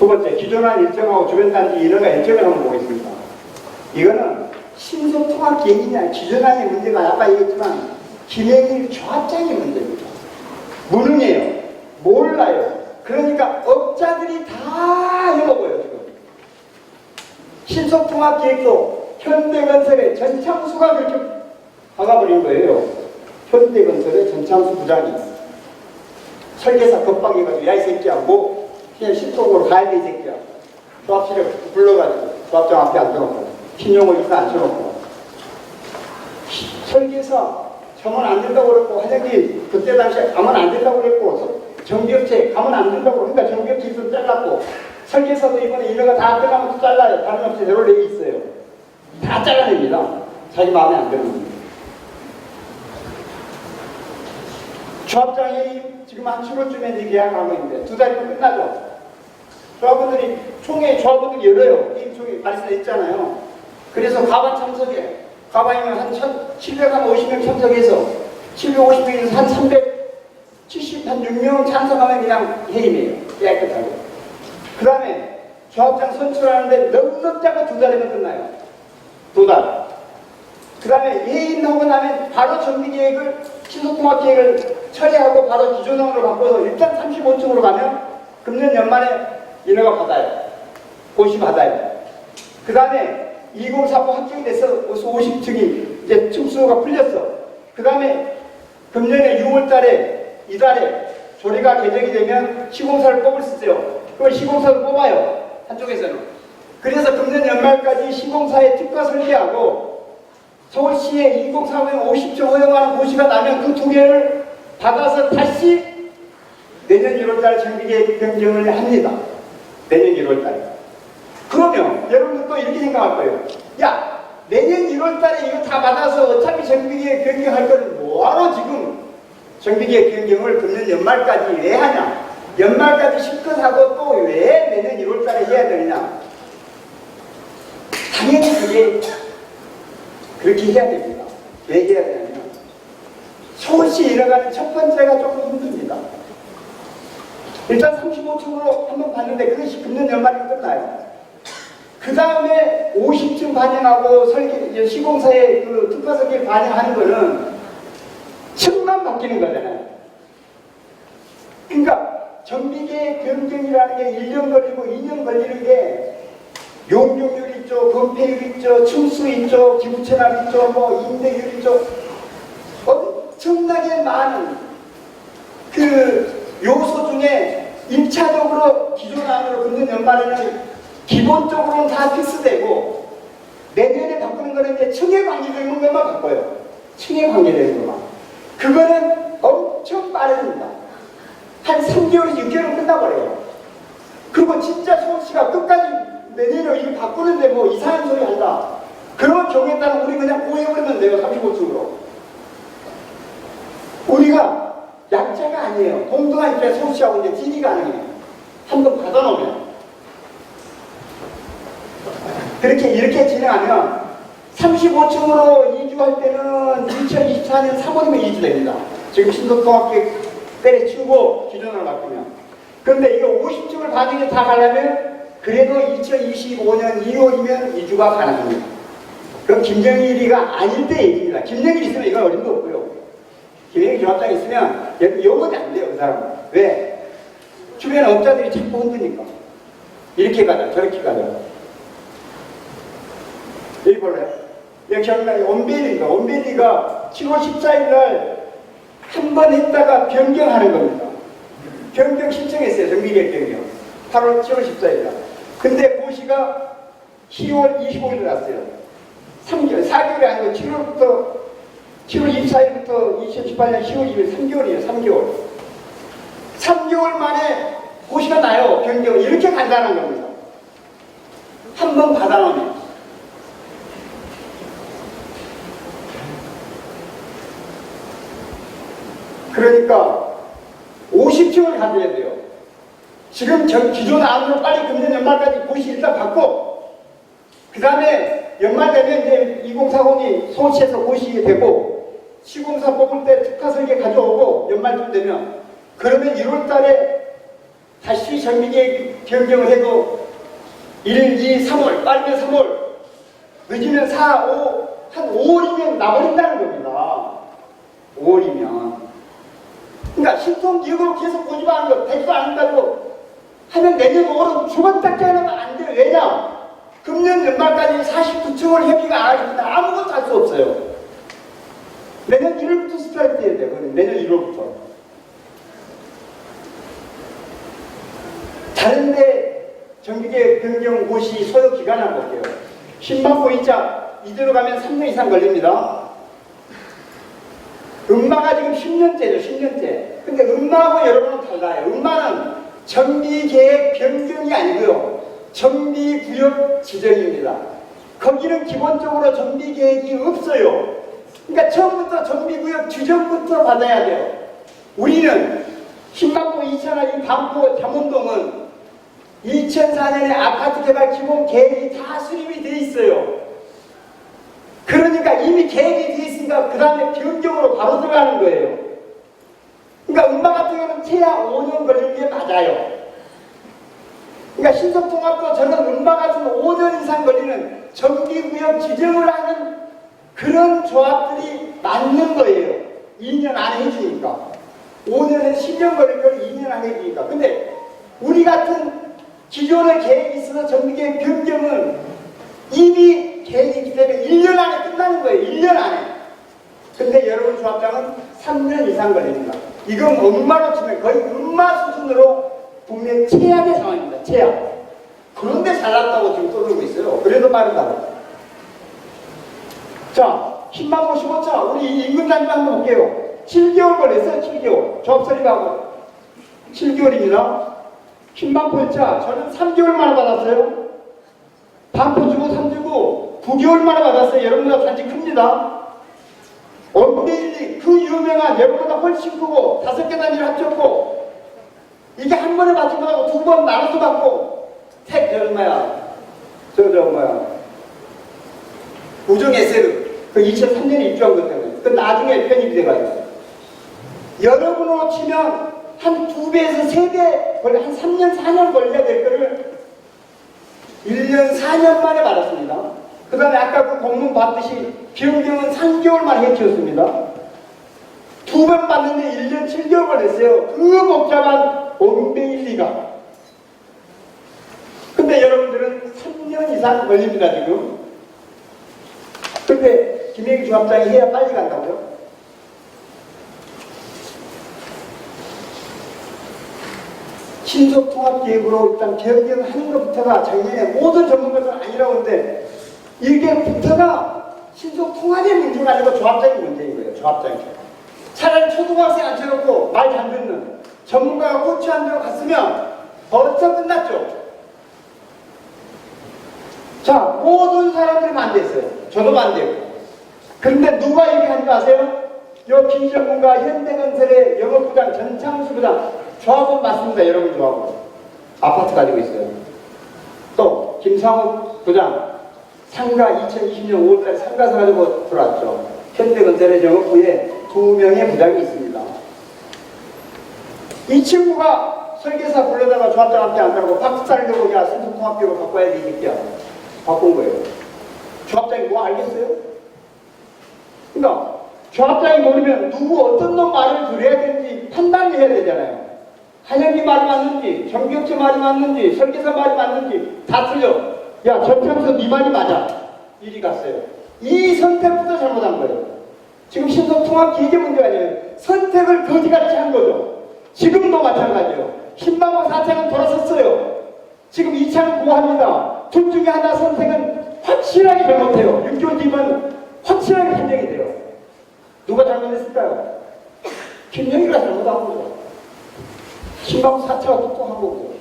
두 번째, 기존한 일정하고 주변 단지 인허가 일정을 한번 보겠습니다. 이거는 신속통합 계획이냐 기존안의 문제가 아까 얘기했지만 김행일 조합장의 문제입니다. 무능해요. 몰라요. 그러니까 업자들이 다 해먹어요 지금. 신속통합 계획도 현대건설의 전창수가 그렇게 박아버린 거예요. 현대건설의 전창수 부장이 설계사 겁박해가지고 야 이 새끼야 뭐 신속으로 가야 돼 이 새끼야. 조합실에 불러가지고 조합장 앞에 앉혀놓고 신용을 이사 앉혀놓고. 설계사 가면 안 된다고 그랬고 화장실 그때 당시에 가면 안 된다고 그랬고 정비업체 가면 안 된다고 그러니까 정비업체 있으면 잘랐고 설계사도 이번에 인허가 다 끝나면 또 잘라요. 다른 업체 대로 내기 있어요. 다 잘라냅니다. 자기 마음에 안 드는 거. 조합장이 지금 한 7월쯤에 이제 계약하고 있는데 두 달이면 끝나죠 조합원들이 총회 조합원들이 열어요 게임 총회 말씀했잖아요 그래서 가반 참석에 가방이면 한 750명 참석해서 750명에서 한 370, 한 6명 참석하면 그냥 해임이에요. 깨끗하게. 그 다음에 조합장 선출하는데 넉넉 잡아 두 달이면 끝나요. 두 달. 그 다음에 해임하고 나면 바로 정비 계획을, 신속통합 계획을 처리하고 바로 기존형으로 바꿔서 일단 35층으로 가면 금년 연말에 인허가 받아요. 고시 받아요. 그 다음에 2049 확정이 돼서 50층이 이제 층수가 풀렸어. 그 다음에 금년에 6월 달에, 이달에 조례가 개정이 되면 시공사를 뽑을 수 있어요. 그걸 시공사를 뽑아요. 한쪽에서는. 그래서 금년 연말까지 시공사의 특화 설계하고 서울시에 2045년 50조 허용하는 고시가 나면 그 두 개를 받아서 다시 내년 1월달 정비계획 변경을 합니다. 내년 1월달. 그러면 여러분들 또 이렇게 생각할 거예요. 야, 내년 1월 달에 이거 다 받아서 어차피 정비계획 변경할 거는 뭐하러 지금 정비계획 변경을 금년 연말까지 왜 하냐? 연말까지 실컷 하고 또 왜 내년 1월 달에 해야 되느냐? 당연히 그게 그렇게 해야 됩니다. 왜 해야 되냐면 서울시 일어가는 첫 번째가 조금 힘듭니다. 일단 35층으로 한번 봤는데 그것이 금년 연말에 끝나요. 그 다음에 50층 반영하고 설계, 시공사의 그 특화 설계 반영하는 거는 층만 바뀌는 거잖아요. 그러니까 정비계 변경이라는 게 1년 걸리고 2년 걸리는 게 용적률 있죠, 건폐율 있죠, 층수 있죠, 기부채납 있죠, 뭐 임대율 있죠. 엄청나게 많은 그 요소 중에 1차적으로 기존 안으로 금년 연말에는 기본적으로는 다 픽스되고 내년에 바꾸는 거는 이제 층에 관계되는 것만 바꿔요. 층에 관계되는 것만. 그거는 엄청 빠릅니다. 한 3개월, 6개월 끝나버려요. 그리고 진짜 서울시가 끝까지 내년에 이거 바꾸는데 뭐 이상한 소리 한다. 그런 경우에 따라 우리 그냥 고해버리면 돼요. 35층으로. 우리가 약자가 아니에요. 동등한 입장에 서울시하고 이제 딜이 가능해요. 한번 받아놓으면. 그렇게 이렇게 진행하면 35층으로 이주할 때는 2024년 3월이면 이주됩니다. 지금 신도통합계 때려치우고 기존으로 바꾸면. 그런데 이거 50층을 반영해 다 가려면 그래도 2025년 2월이면 이주가 가능합니다. 그럼 김정일이가 아닐 때 얘기입니다. 김정일 있으면 이건 어림도 없고요. 김정일 조합장 있으면 영원히 안 돼요, 그 사람은. 왜? 주변 업자들이 자꾸 흔드니까. 이렇게 가자, 저렇게 가자. 여기 볼래요? 여기 기억나요? 원베리가, 원베리가 7월 14일 날 한 번 했다가 변경하는 겁니다. 변경 신청했어요, 정비계획 변경. 8월 7월 14일 날. 근데 고시가 10월 25일 날 났어요. 3개월, 4개월이 아니고 7월부터 7월 24일부터 2018년 10월 2일 3개월이에요, 3개월. 3개월 만에 고시가 나요, 변경. 이렇게 간단한 겁니다. 한 번 받아놓으면. 그러니까 50층을 가져야 돼요. 지금 저 기존 안으로 빨리 금년 연말까지 고시 일단 받고 그 다음에 연말 되면 이제 2040이 서울시에서 고시 되고 시공사 뽑을 때 특화 설계 가져오고 연말쯤 되면 그러면 1월 달에 다시 정비계획 변경을 해도 1, 2, 3월, 빠르면 3월, 늦으면 4, 5, 한 5월이면 나버린다는 겁니다. 5월이면. 그러니까 신통기획으로 계속 고집하는 거, 되지도 않는다고 하면 내년 5월은 주번딱지 하면 안 돼요. 왜냐? 금년 연말까지 49층을 협의가 안 때문에 아무것도 할 수 없어요. 내년 1월부터 스타트 해야 돼요. 그건 내년 1월부터. 다른데 정기계 변경 고시 소요 기간 한번 볼게요. 10만 보이자 이대로 가면 3년 이상 걸립니다. 음마가 지금 10년째죠, 10년째. 근데 음마하고 여러분은 달라요. 음마는 정비계획 변경이 아니고요. 정비구역 지정입니다. 거기는 기본적으로 정비계획이 없어요. 그러니까 처음부터 정비구역 지정부터 받아야 돼요. 우리는 신강포 2천원 이 반포 잠원동은 2004년에 아파트 개발 기본 계획이 다 수립이 돼 있어요. 그러니까 이미 계획이 돼 있으니까 그 다음에 변경으로 바로 들어가는 거예요. 그러니까 음마 같은 경우는 최하 5년 걸리는 게 맞아요. 그러니까 신속통합도 저는 음마 같은 5년 이상 걸리는 정기구역 지정을 하는 그런 조합들이 맞는 거예요. 2년 안에 해주니까. 5년에 10년 걸릴 걸 2년 안에 해주니까. 근데 우리 같은 기존의 계획이 있어서 정기계획 변경은 이미 계획이기 때문에 1년 안에 끝나는 거예요. 1년 안에. 근데 여러분 조합장은 3년 이상 걸립니다. 이건 엄마로 치면 거의 엄마 수준으로 국내 최악의 상황입니다. 최악. 그런데 잘났다고 지금 떠들고 있어요. 그래도 빠르다고. 자, 10만 55차. 우리 임금단지 한번 볼게요. 7개월 걸렸어요. 7개월. 조합설립하고. 7개월입니다. 10만 8차. 저는 3개월 만에 받았어요. 반포 주고 3 주고 9개월 만에 받았어요. 여러분보다 단지 큽니다. 원데일리 그 유명한 여러분보다 훨씬 크고 다섯 개 단위를 합쳤고 이게 한 번에 받지 못하고 두 번 나눠서 받고 택 얼마야? 저저 뭐야? 우정 에세르 그 2003년에 입주한 것 때문에 그 나중에 편입이 돼가지고 여러분으로 치면 한 두 배에서 세배 걸려 한 3년 4년 걸려야 될 거를 1년 4년 만에 받았습니다. 그 다음에 아까 그 공문 받듯이 변경은 3개월 만에 해치웠습니다. 두 번 받는데 1년 7개월 걸렸어요. 그 복잡한 원베일리가. 근데 여러분들은 3년 이상 걸립니다, 지금. 근데 김혜기 조합장이 해야 빨리 간다고요? 신속통합계획으로 일단 변경하는 것부터가 작년에 모든 전문가들은 아니라고 하는데 이게부터가 신속통합의 문제가 아니고 조합장의 문제인 거예요. 조합장이. 차라리 초등학생 앉혀놓고 말 잘 듣는 전문가가 한 대로 갔으면 벌써 끝났죠. 자, 모든 사람들이 반대했어요. 저도 반대했고. 근데 누가 얘기하는 거 아세요? 요 김정문과 현대건설의 영업부장 전창수 부장 조합은 맞습니다. 여러분 조합은. 아파트 가지고 있어요. 또 김상욱 부장 상가 2020년 5월달 상가사 가지고 들어왔죠. 현대건설의 영업부에 두 명의 부장이 있습니다. 이 친구가 설계사 불러다가 조합장 앞에 앉아고 박수 살려고 야 신속통합비로 바꿔야 새끼야. 바꾼 거예요. 조합장이 뭐 알겠어요? 그러니까 조합장이 모르면 누구 어떤 놈 말을 들어야 되는지 판단을 해야 되잖아요. 한영기 말이 맞는지, 정기업체 말이 맞는지, 설계사 말이 맞는지 다 틀려. 야, 전평서 네 말이 맞아. 이리 갔어요. 이 선택부터 잘못한 거예요. 지금 신속통합 기계 문제 아니에요. 선택을 거지같이 한 거죠. 지금도 마찬가지예요. 10만원 4차는 돌아섰어요. 지금 2차는 고합니다. 둘 중에 하나 선택은 확실하게 잘못해요. 6개월 뒤면 확실하게 판정이 돼요. 누가 잘못했을까요? 김영희가 잘못한 거죠. 신방 사차가 똑똑한 거고.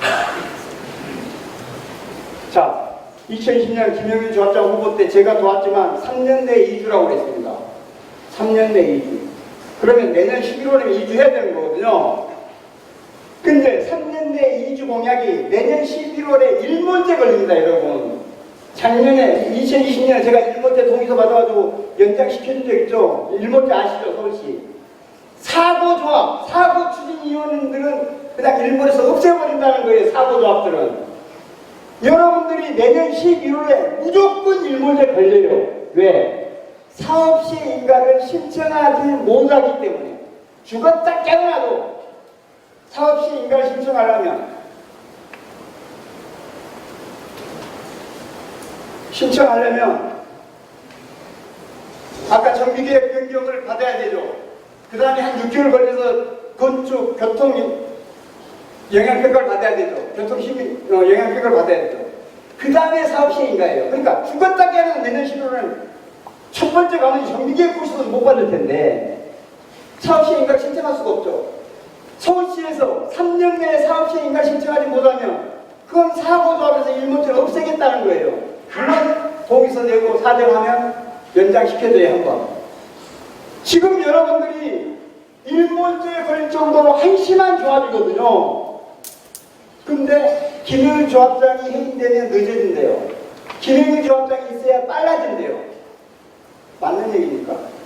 자, 2020년 김영희 조합장 후보 때 제가 도왔지만 3년 내에 이주라고 그랬습니다. 3년 내에 이주. 그러면 내년 11월에 이주해야 되는 거거든요. 근데 3년 내에 이주 공약이 내년 11월에 일몰제 걸립니다, 여러분. 작년에 2020년에 제가 일몰제 동의 동의서 받아가지고 연장시켜준 적 있죠? 일몰제 아시죠, 서울시? 사고조합, 사고 추진위원들은 그냥 일몰에서 없애버린다는 거예요, 사고조합들은. 여러분들이 내년 12월에 무조건 일몰제 걸려요. 왜? 사업시 인가를 신청하지 못하기 때문에. 죽었다 깨어나도 사업시 인가를 신청하려면 신청하려면 아까 정비계획 변경을 받아야 되죠. 그 다음에 한 6개월 걸려서 건축, 교통 영향평가를 받아야 되죠. 교통시민 어, 영향평가를 받아야 되죠. 그 다음에 사업시행인가예요. 그러니까 죽었다 깨어나도 내년 11월은 첫 번째 가는 정비계획 코스도 못 받을 텐데 사업시행인가 신청할 수가 없죠. 서울시에서 3년 내에 사업시행인가 신청하지 못하면 그건 사고조합에서 일몰제를 없애겠다는 거예요. 물론 동의서 내고 사정하면 연장시켜줘야 한번. 지금 여러분들이 일몰제에 걸릴 정도로 한심한 조합이거든요. 근데 김영일 조합장이 해임되면 늦어진대요. 김영일 조합장이 있어야 빨라진대요. 맞는 얘기니까.